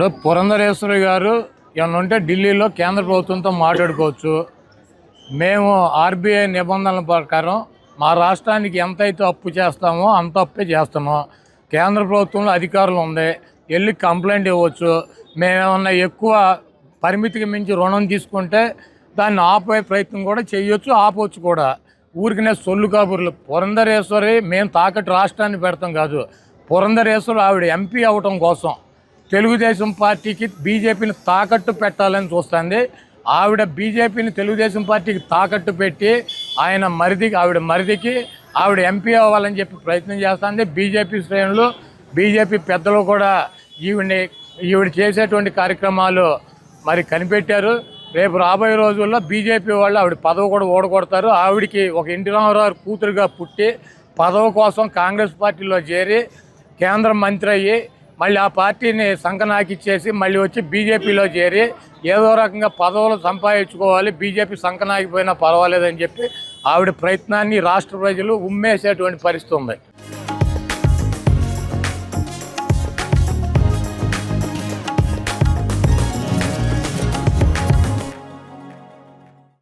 ఇప్పుడు పురంధరేశ్వరి గారు ఏమన్నా ఉంటే ఢిల్లీలో కేంద్ర ప్రభుత్వంతో మాట్లాడుకోవచ్చు. మేము ఆర్బీఐ నిబంధనల ప్రకారం మా రాష్ట్రానికి ఎంతైతే అప్పు చేస్తామో అంత అప్పే చేస్తాము. కేంద్ర ప్రభుత్వంలో అధికారులు ఉంది. వెళ్ళి కంప్లైంట్ ఇవ్వచ్చు. మేమేమన్నా ఎక్కువ పరిమితికి మించి రుణం తీసుకుంటే దాన్ని ఆపే ప్రయత్నం కూడా చేయొచ్చు ఆపవచ్చు కూడా. ఊరికినే సొల్లు కాబుర్లు పురంధరేశ్వరి మేము తాకట్టు రాష్ట్రాన్ని పెడతాం కాదు. పురంధరేశ్వరి ఆవిడ ఎంపీ అవటం కోసం. తెలుగుదేశం పార్టీకి బీజేపీని తాకట్టు పెట్టాలని చూస్తుంది. ఆవిడ బీజేపీని తెలుగుదేశం పార్టీకి తాకట్టు పెట్టి ఆయన మరిదికి ఆవిడ మరిదికి ఆవిడ ఎంపీ అవ్వాలని చెప్పి ప్రయత్నం చేస్తుంది. బీజేపీ శ్రేణులు బీజేపీ పెద్దలు కూడా ఈవిడ్ని ఈవిడ చేసేటువంటి కార్యక్రమాలు మరి కనిపెట్టారు. రేపు రాబోయే రోజుల్లో బీజేపీ వాళ్ళు ఆవిడ పదవి కూడా ఓడగొడతారు. ఆవిడకి ఒక ఎన్టీ రామారావు కూతురుగా పుట్టి పదవి కోసం కాంగ్రెస్ పార్టీలో చేరి కేంద్ర మంత్రి అయ్యి మళ్ళీ ఆ పార్టీని సంకనాకిచ్చేసి మళ్ళీ వచ్చి బీజేపీలో చేరి ఏదో రకంగా పదవులు సంపాదించుకోవాలి బీజేపీ సంకనాకిపోయినా పర్వాలేదని చెప్పి ఆవిడ ప్రయత్నాన్ని రాష్ట్ర ప్రజలు ఉమ్మేసేటువంటి పరిస్థితి ఉంది.